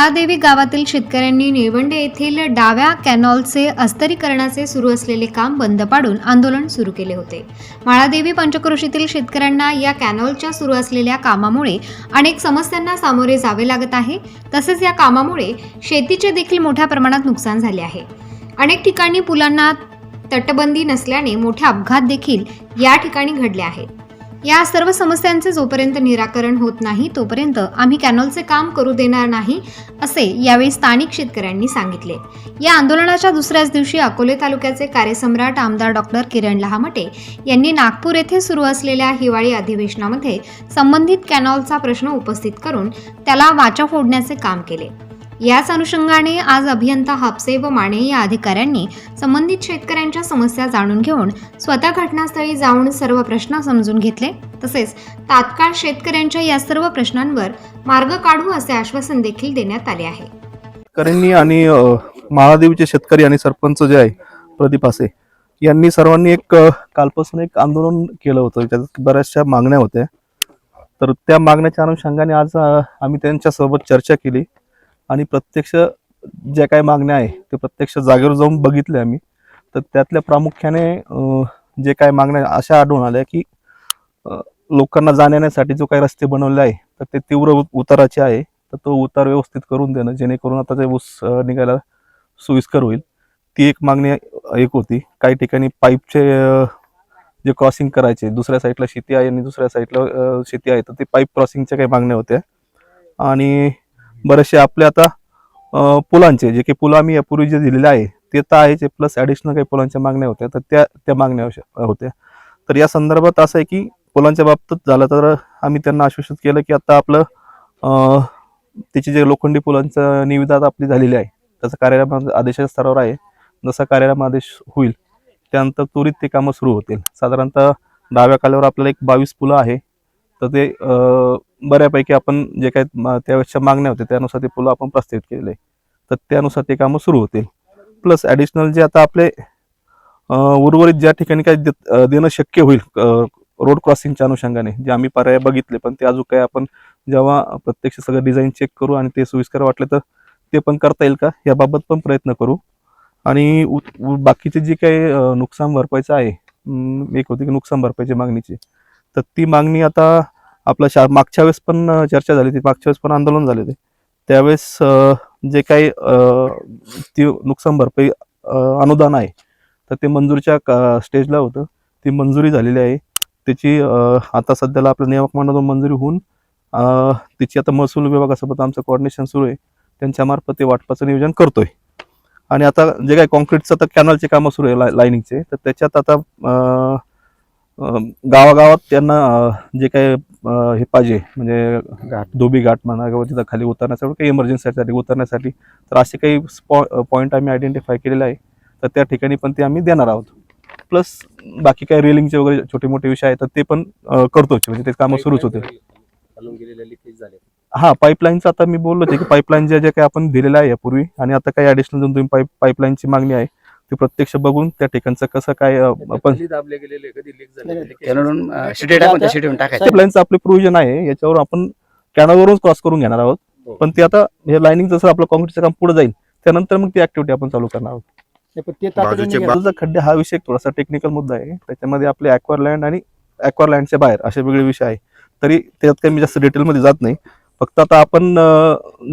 माळादेवी गावातील शेतकऱ्यांनी निळवंडे येथील डाव्या कॅनॉलचे अस्तरीकरणाचे सुरू असलेले काम बंद पाडून आंदोलन सुरू केले होते. माळादेवी पंचक्रोशीतील शेतकऱ्यांना या कॅनॉलच्या सुरू असलेल्या कामामुळे अनेक समस्यांना सामोरे जावे लागत आहे. तसेच या कामामुळे शेतीचे देखील मोठ्या प्रमाणात नुकसान झाले आहे. अनेक ठिकाणी पुलांना तटबंदी नसल्याने मोठे अपघात देखील या ठिकाणी घडले आहेत. या सर्व समस्यांचे जोपर्यंत निराकरण होत नाही तोपर्यंत आम्ही कॅनॉलचे काम करू देणार नाही असे यावेळी स्थानिक शेतकऱ्यांनी सांगितले. या आंदोलनाच्या दुसऱ्याच दिवशी अकोले तालुक्याचे कार्यसम्राट आमदार डॉक्टर किरण लहामटे यांनी नागपूर येथे सुरू असलेल्या हिवाळी अधिवेशनामध्ये संबंधित कॅनॉलचा प्रश्न उपस्थित करून त्याला वाचा फोडण्याचे काम केले. याच अनुषंगाने आज अभियंता हापसे व माने या अधिकाऱ्यांनी संबंधित शेतकऱ्यांच्या समस्या जाणून घेऊन स्वतः घटनास्थळी जाऊन सर्व प्रश्न समजून घेतले. तसेच तात्काळ शेतकऱ्यांच्या या सर्व प्रश्नांवर मार्ग काढू असे आश्वासन देखील देण्यात आले आहे. शेतकऱ्यांनी आणि महादेवीचे शेतकरी आणि सरपंच जे आहे प्रदीप आसे यांनी सर्वांनी एक कालपासून एक आंदोलन केलं होतं. त्यात बऱ्याचशा मागण्या होत्या. तर त्या मागण्याच्या अनुषंगाने आज आम्ही त्यांच्यासोबत चर्चा केली. आणि प्रत्यक्ष ज्या काही मागण्या आहे ते प्रत्यक्ष जागेवर जाऊन बघितले आम्ही. तर त्यातल्या प्रामुख्याने जे काही मागण्या अशा आढळून आल्या की लोकांना जाण्यासाठी जो काही रस्ते बनवले आहे तर ते तीव्र उताराचे आहे. तर तो उतार व्यवस्थित करून देणं जेणेकरून आता ते ऊस निघायला सोयीस्कर होईल. ती एक मागणी एक होती. काही ठिकाणी पाईपचे जे क्रॉसिंग करायचे दुसऱ्या साईडला शेती आहे आणि दुसऱ्या साईडला शेती आहे तर ते पाईप क्रॉसिंगच्या काही मागण्या होत्या. आणि बरेचसे आपले आता पुलांचे जे काही पुलं आम्ही यापूर्वी जे दिलेले आहे ते तर आहे. प्लस ॲडिशनल काही पुलांच्या मागण्या होत्या तर त्या त्या मागण्या होत्या. तर या संदर्भात असं आहे की पुलांच्या बाबतीत झालं तर आम्ही त्यांना आश्वासित केलं की आता आपलं त्याची जे लोखंडी पुलांचं निविदा आपली झालेली आहे त्याचा कार्यालय आदेशाच्या स्तरावर आहे. जसा कार्यालय आदेश होईल त्यानंतर त्वरित ते कामं सुरू होतील. साधारणतः डाव्या काल्यावर आपल्याला एक बावीस पुलं आहे तर ते बऱ्यापैकी आपण जे काही त्यावेळेसच्या मागण्या होत्या त्यानुसार ते पुलं आपण प्रस्तावित केलेले तर त्यानुसार ते कामं सुरू होतील. प्लस ॲडिशनल जे आता आपले उर्वरित ज्या ठिकाणी काय देत- देणं शक्य होईल रोड क्रॉसिंगच्या अनुषंगाने जे आम्ही पर्याय बघितले पण ते अजून काही आपण जेव्हा प्रत्यक्ष सगळं डिझाईन चेक करू आणि ते सोयीस्कर वाटले तर ते पण करता येईल का? याबाबत पण प्रयत्न करू. आणि उ- बाकीचे जे काही नुकसान भरपाईचं आहे एक होती की नुकसान भरपाईची मागणीची. तर ती मागणी आता आपलं शा मागच्या वेळेस पण चर्चा झाली होती. मागच्या वेळेस पण आंदोलन झाले होते. त्यावेळेस जे काही ती नुकसान भरपाई अनुदान आहे तर ते मंजुरीच्या स्टेजला होतं. ती मंजुरी झालेली आहे. त्याची आता सध्याला आपल्या नियामक मंडळातून मंजुरी होऊन तिची आता महसूल विभागासोबत आमचं कोऑर्डिनेशन सुरू आहे. त्यांच्यामार्फत ते वाटपाचं नियोजन करतोय. आणि आता जे काही कॉन्क्रीटचं आता कॅनलचे कामं सुरू आहे ला लाईनिंगचे तर त्याच्यात आता गावागावात त्यांना जे काही हे पाहिजे म्हणजे घाट धोबी घाट म्हणा किंवा तिथं खाली उतरण्यासाठी काही इमर्जन्सीसाठी उतरण्यासाठी तर असे काही स्पॉ पॉईंट आम्ही आयडेंटिफाय केलेले आहे. तर त्या ठिकाणी पण ते आम्ही देणार आहोत. प्लस बाकी काही रेलिंगचे वगैरे छोटे मोठे विषय आहेत तर ते पण करतोच म्हणजे ते कामं सुरूच होते हा पाईपलाईनचं आता मी बोललो होते की पाईपलाईन जे जे काही आपण दिलेलं आहे यापूर्वी आणि आता काही ऍडिशनल तुम्ही पाईप पाईपलाईनची मागणी आहे. ती प्रत्यक्ष बघून त्या ठिकाणचं कसं काय आपण दाबले गेलेले कधी लीक आपले प्रोव्हिजन आहे याच्यावर आपण कॅनलवरूनच क्रॉस करून घेणार आहोत. हो. पण ते आता हे लाईनिंग जसं आपलं कॉन्क्रीटचं काम पुढे जाईल त्यानंतर मग ती ऍक्टिव्हिटी आपण चालू करणार आहोत. बाजूचे खड्डे हा विषय थोडासा टेक्निकल मुद्दा आहे. त्याच्यामध्ये आपले अक्वारलँड आणि अक्वारलँडच्या बाहेर असे वेगळे विषय आहे. तरी त्यात काही मी जास्त डिटेलमध्ये जात नाही. फक्त आता आपण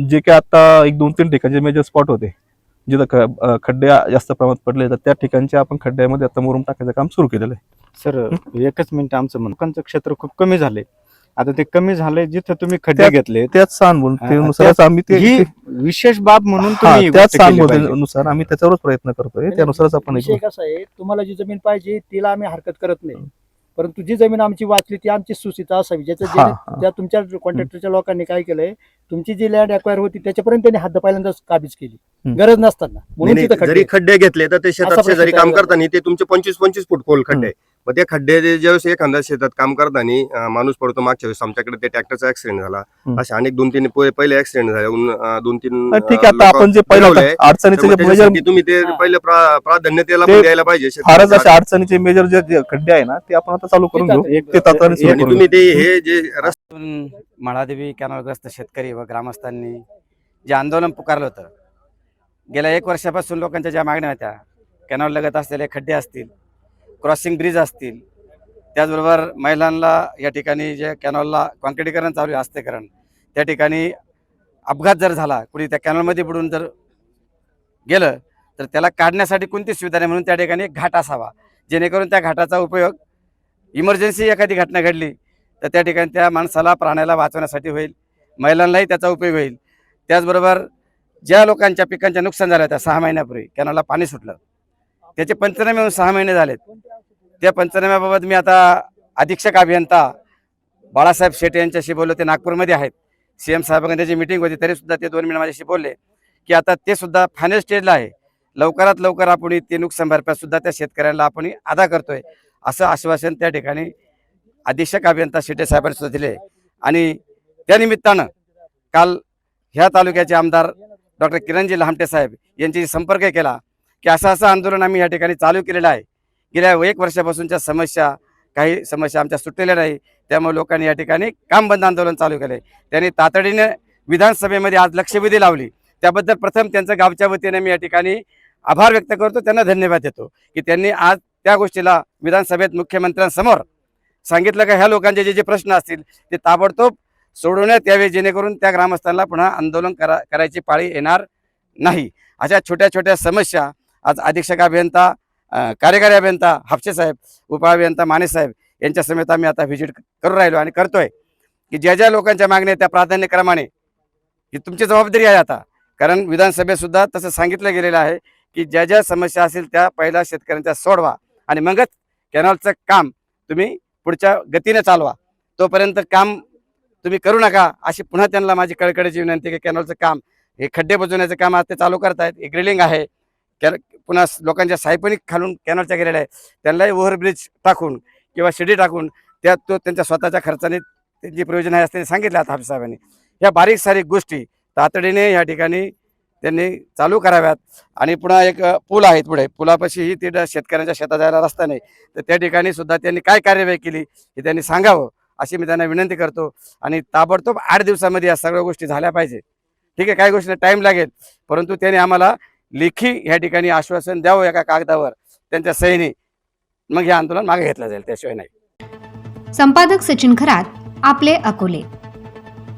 जे काय आता एक दोन तीन ठिकाणचे मेजर स्पॉट होते. जिथं ख- खड्डे जास्त प्रमाणात पडले तर त्या ठिकाणचे आपण खड्ड्यामध्ये आता मुरुम टाकायचं काम सुरू केलेलं आहे. सर एकच मिनिट आमचं म्हणून लोकांचं क्षेत्र खूप कमी झाले आता ते कमी झाले जिथं तुम्ही खड्डे घेतले. त्याच सांगून हा, त्यानुसारच आम्ही ते ही विशेष बाब म्हणून हा, तुम्ही ही त्याच गोष्ट केली पाहिजे. सांगूनुसार आम्ही त्याच्यावरच प्रयत्न करतोय. त्यानुसारच आपण विषय करू. कसा आहे? तुम्हाला जी जमीन पाहिजे तिला आम्ही हरकत करत नाही. परंतु जी जमीन आमची वाचली ती आमची सुसिता असावी ज्याचं जे हा. त्या तुमच्या कॉन्ट्रॅक्टरच्या लोकांनी काय केलंय तुमची जी लँड अक्वायर होती त्याच्यापर्यंत त्यांनी हद्द पहिल्यांदाच काबीज केली. गरज नसताना म्हणून जरी खड्डे घेतले तर ते शेतात शेजारी काम. करताना ते तुमचे पंचवीस पंचवीस फूट खोल खड्डे. मग ते खड्डे जे- ज्यावेळेस एखाद्या शेतात काम करताना माणूस पडतो मागच्या वेळेस आमच्याकडे ते ट्रॅक्टरचा ऍक्सिडेंट झाला. असे अनेक दोन तीन पहिले- पहिले ऍक्सिडेंट झाले. दोन तीन हा, ठीक आहे आता आपण जे पहिलं अडचणीचे तुम्ही ते. पहिले प्रा- प्राधान्य त्याला द्यायला पाहिजे. फारच अशा अडचणीचे मेजर जे खड्डे आहे ना ते आपण आता चालू करून घेऊ. तुम्ही ते हे जे रस्ते महादेवी कॅनलग्रस्त शेतकरी व ग्रामस्थांनी जे आंदोलन पुकारलं होतं गेल्या एक वर्षापासून लोकांच्या ज्या मागण्या होत्या कॅनॉल लगत असलेले खड्डे असतील क्रॉसिंग ब्रिज असतील त्याचबरोबर महिलांना या ठिकाणी जे कॅनॉलला कॉन्क्रिटीकरण चालू आहे हस्तेकरण त्या ठिकाणी अपघात जर झाला कुणी त्या कॅनॉलमध्ये बुडून जर गेलं तर त्याला काढण्यासाठी कोणती सुविधा नाही म्हणून त्या ठिकाणी एक घाट असावा. जेणेकरून त्या घाटाचा उपयोग इमर्जन्सी एखादी घटना घडली तर त्या ठिकाणी त्या माणसाला प्राण्याला वाचवण्यासाठी होईल महिलांनाही त्याचा उपयोग होईल. त्याचबरोबर ज्या लोकांच्या पिकांच्या नुकसान झालं त्या सहा महिन्यापूर्वी कॅनॉलला पाणी सुटलं त्याचे पंचनामे होऊन सहा महिने झालेत. त्या पंचनाम्याबाबत मी आता अधीक्षक अभियंता बाळासाहेब शेटे यांच्याशी बोललो. ते नागपूरमध्ये आहेत. सी एम साहेबांची त्याची मिटिंग होती. तरीसुद्धा ते दोन मिनिट माझ्याशी बोलले की आता ते सुद्धा फायनल स्टेजला आहे. लवकरात लवकर आपण ते नुकसान भरपाई त्या शेतकऱ्यांना आपण अदा करतोय. असं आश्वासन त्या ठिकाणी अधीक्षक अभियंता शेटे साहेबांनी सुद्धा दिले. आणि त्यानिमित्तानं काल ह्या तालुक्याचे आमदार डॉक्टर किरणजी लहामटे साहेब यांच्याशी संपर्क केला. की असं असं आंदोलन आम्ही या ठिकाणी चालू केलेलं आहे. गेल्या एक वर्षापासूनच्या समस्या काही समस्या आमच्या सुटलेल्या नाही. त्यामुळे लोकांनी या ठिकाणी काम बंद आंदोलन चालू केले त्यांनी तातडीने विधानसभेमध्ये आज लक्षवेधी लावली. त्याबद्दल प्रथम त्यांचं गावच्या वतीने मी या ठिकाणी आभार व्यक्त करतो. त्यांना धन्यवाद देतो. की त्यांनी आज त्या गोष्टीला विधानसभेत मुख्यमंत्र्यांसमोर सांगितलं का ह्या लोकांचे जे जे प्रश्न असतील ते ताबडतोब सोडवण्यात यावे जेणेकरून त्या ग्रामस्थांना पुन्हा आंदोलन करा करायची पाळी येणार नाही. अशा छोट्या छोट्या समस्या आज अधीक्षक अभियंता कार्यकारी अभियंता हापशे साहेब उपअभियंता माने साहेब यांच्या समेत आम्ही आता व्हिजिट करू राहिलो आणि करतोय की ज्या ज्या लोकांच्या मागण्या त्या प्राधान्यक्रमाने ही तुमची जबाबदारी आहे आता. कारण विधानसभेतसुद्धा तसं सांगितलं गेलेलं आहे की ज्या ज्या समस्या असतील त्या पहिल्या शेतकऱ्यांच्या सोडवा आणि मगच कॅनॉलचं काम तुम्ही पुढच्या गतीने चालवा. तोपर्यंत काम तुम्ही करू नका अशी पुन्हा त्यांना माझी कळकळीची विनंती की कॅनॉलचं काम हे खड्डे बुजवण्याचं काम आता ते चालू करतायत. एक ग्रिलिंग आहे. कॅन पुन्हा लोकांच्या सायपणी खालून कॅनलच्या गेलेल्या आहे त्यांनाही ओव्हरब्रिज टाकून किंवा शिडी टाकून त्यात तो त्यांच्या स्वतःच्या खर्चाने त्यांची प्रयोजन आहे असं सांगितलं आता हाफिज साहेबांनी. ह्या बारीक सारीक गोष्टी तातडीने या ठिकाणी त्यांनी चालू कराव्यात. आणि पुन्हा एक पूल आहे पुढे. पुलापाशीही तिथं शेतकऱ्यांच्या शेतात जायला रस्ता नाही. तर त्या ठिकाणी सुद्धा त्यांनी काय कार्यवाही केली हे त्यांनी सांगावं अशी मी त्यांना विनंती करतो. आणि ताबडतोब आठ दिवसामध्ये या सगळ्या गोष्टी झाल्या पाहिजे. ठीक आहे काही गोष्टी टाईम लागेल. परंतु त्यांनी आम्हाला लेखी ह्या ठिकाणी आश्वासन द्यावं एका कागदावर त्यांच्या सहीने मग हे आंदोलन मागे घेतलं जाईल त्याशिवाय नाही. संपादक सचिन खरात आपले अकोले.